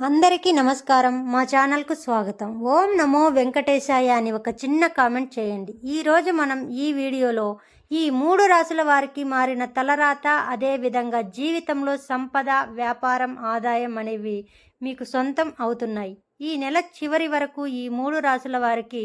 అందరికీ నమస్కారం. మా ఛానల్కు స్వాగతం. ఓం నమో వెంకటేశాయ అని ఒక చిన్న కామెంట్ చేయండి. ఈరోజు మనం ఈ వీడియోలో ఈ మూడు రాసుల వారికి మారిన తలరాత అదేవిధంగా జీవితంలో సంపద వ్యాపారం ఆదాయం అనేవి మీకు సొంతం అవుతున్నాయి. ఈ నెల చివరి వరకు ఈ మూడు రాసుల వారికి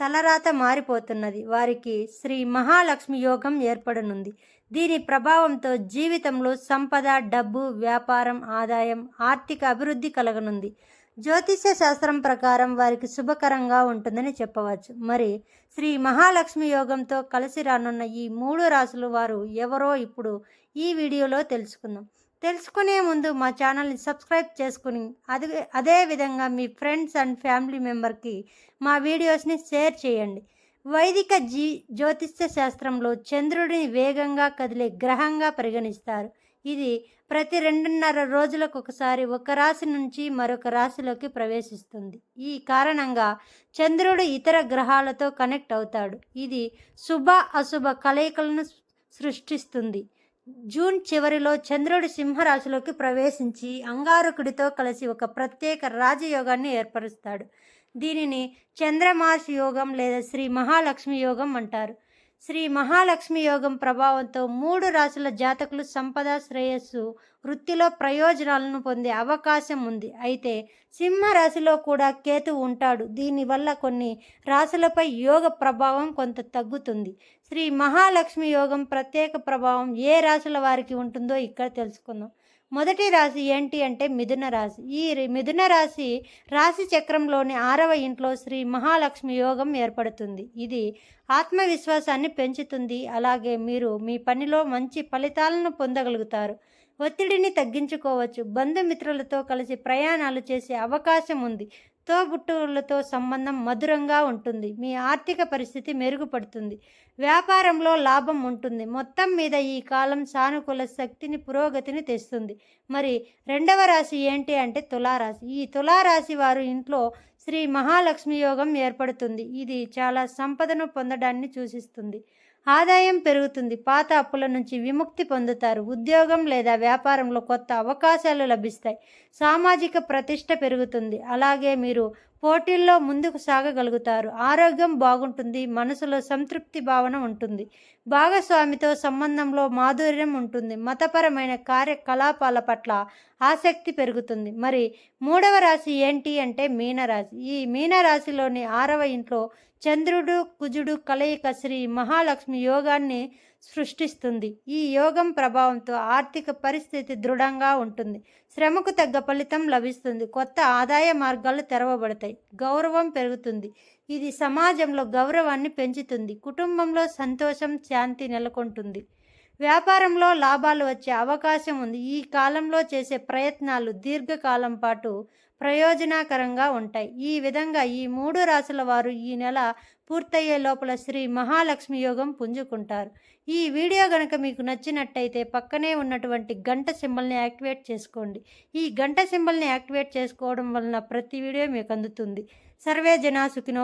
తలరాత మారిపోతున్నది. వారికి శ్రీ మహాలక్ష్మి యోగం ఏర్పడనుంది. దీని ప్రభావంతో జీవితంలో సంపద డబ్బు వ్యాపారం ఆదాయం ఆర్థిక అభివృద్ధి కలగనుంది. జ్యోతిష్య శాస్త్రం ప్రకారం వారికి శుభకరంగా ఉంటుందని చెప్పవచ్చు. మరి శ్రీ మహాలక్ష్మి యోగంతో కలిసి రానున్న ఈ మూడు రాసులు వారు ఎవరో ఇప్పుడు ఈ వీడియోలో తెలుసుకుందాం. తెలుసుకునే ముందు మా ఛానల్ని సబ్స్క్రైబ్ చేసుకుని అదే అదేవిధంగా మీ ఫ్రెండ్స్ అండ్ ఫ్యామిలీ మెంబర్కి మా వీడియోస్ని షేర్ చేయండి. వైదిక జీ జ్యోతిష్య శాస్త్రంలో చంద్రుడిని వేగంగా కదిలే గ్రహంగా పరిగణిస్తారు. ఇది ప్రతి రెండున్నర రోజులకు ఒకసారి ఒక రాశి నుంచి మరొక రాశిలోకి ప్రవేశిస్తుంది. ఈ కారణంగా చంద్రుడు ఇతర గ్రహాలతో కనెక్ట్ అవుతాడు. ఇది శుభ అశుభ కలయికలను సృష్టిస్తుంది. జూన్ చివరిలో చంద్రుడు సింహరాశిలోకి ప్రవేశించి అంగారకుడితో కలిసి ఒక ప్రత్యేక రాజయోగాన్ని ఏర్పరుస్తాడు. దీనిని చంద్రమాస్ యోగం లేదా శ్రీ మహాలక్ష్మి యోగం అంటారు. శ్రీ మహాలక్ష్మి యోగం ప్రభావంతో మూడు రాశుల జాతకులు సంపద శ్రేయస్సు వృత్తిలో ప్రయోజనాలను పొందే అవకాశం ఉంది. అయితే సింహ రాశిలో కూడా కేతు ఉంటాడు. దీనివల్ల కొన్ని రాశులపై యోగ ప్రభావం కొంత తగ్గుతుంది. శ్రీ మహాలక్ష్మి యోగం ప్రత్యేక ప్రభావం ఏ రాశుల వారికి ఉంటుందో ఇక్కడ తెలుసుకుందాం. మొదటి రాశి ఏంటి అంటే మిథున రాశి. ఈ మిథున రాశి రాశి చక్రంలోని ఆరవ ఇంట్లో శ్రీ మహాలక్ష్మి యోగం ఏర్పడుతుంది. ఇది ఆత్మవిశ్వాసాన్ని పెంచుతుంది. అలాగే మీరు మీ పనిలో మంచి ఫలితాలను పొందగలుగుతారు. ఒత్తిడిని తగ్గించుకోవచ్చు. బంధుమిత్రులతో కలిసి ప్రయాణాలు చేసే అవకాశం ఉంది. తోబుట్టువులతో సంబంధం మధురంగా ఉంటుంది. మీ ఆర్థిక పరిస్థితి మెరుగుపడుతుంది. వ్యాపారంలో లాభం ఉంటుంది. మొత్తం మీద ఈ కాలం సానుకూల శక్తిని పురోగతిని తెస్తుంది. మరి రెండవ రాశి ఏంటి అంటే తులారాశి. ఈ తులారాశి వారు ఇంట్లో శ్రీ మహాలక్ష్మి యోగం ఏర్పడుతుంది. ఇది చాలా సంపదను పొందడాన్ని సూచిస్తుంది. ఆదాయం పెరుగుతుంది. పాత అప్పుల నుంచి విముక్తి పొందుతారు. ఉద్యోగం లేదా వ్యాపారంలో కొత్త అవకాశాలు లభిస్తాయి. సామాజిక ప్రతిష్ట పెరుగుతుంది. అలాగే మీరు పోటీల్లో ముందుకు సాగగలుగుతారు. ఆరోగ్యం బాగుంటుంది మనసులో సంతృప్తి భావన ఉంటుంది. భాగస్వామితో సంబంధంలో మాధుర్యం ఉంటుంది. మతపరమైన కార్యకలాపాల పట్ల ఆసక్తి పెరుగుతుంది. మరి మూడవ రాశి ఏంటి అంటే మీనరాశి. ఈ మీనరాశిలోని ఆరవ ఇంట్లో చంద్రుడు కుజుడు కలయిక శ్రీ మహాలక్ష్మి యోగాన్ని సృష్టిస్తుంది. ఈ యోగం ప్రభావంతో ఆర్థిక పరిస్థితి దృఢంగా ఉంటుంది. శ్రమకు తగ్గ ఫలితం లభిస్తుంది. కొత్త ఆదాయ మార్గాలు తెరవబడతాయి. గౌరవం పెరుగుతుంది. ఇది సమాజంలో గౌరవాన్ని పెంచుతుంది. కుటుంబంలో సంతోషం శాంతి నెలకొంటుంది. వ్యాపారంలో లాభాలు వచ్చే అవకాశం ఉంది. ఈ కాలంలో చేసే ప్రయత్నాలు దీర్ఘకాలం పాటు ప్రయోజనకరంగా ఉంటాయి. ఈ విధంగా ఈ మూడు రాసుల వారు ఈ నెల పూర్తయ్యే లోపల శ్రీ మహాలక్ష్మి యోగం పుంజుకుంటారు. ఈ వీడియో కనుక మీకు నచ్చినట్టయితే పక్కనే ఉన్నటువంటి గంట సింబల్ని యాక్టివేట్ చేసుకోండి. ఈ గంట సింబల్ని యాక్టివేట్ చేసుకోవడం వలన ప్రతి వీడియో మీకు అందుతుంది. సర్వే జనా సుఖినో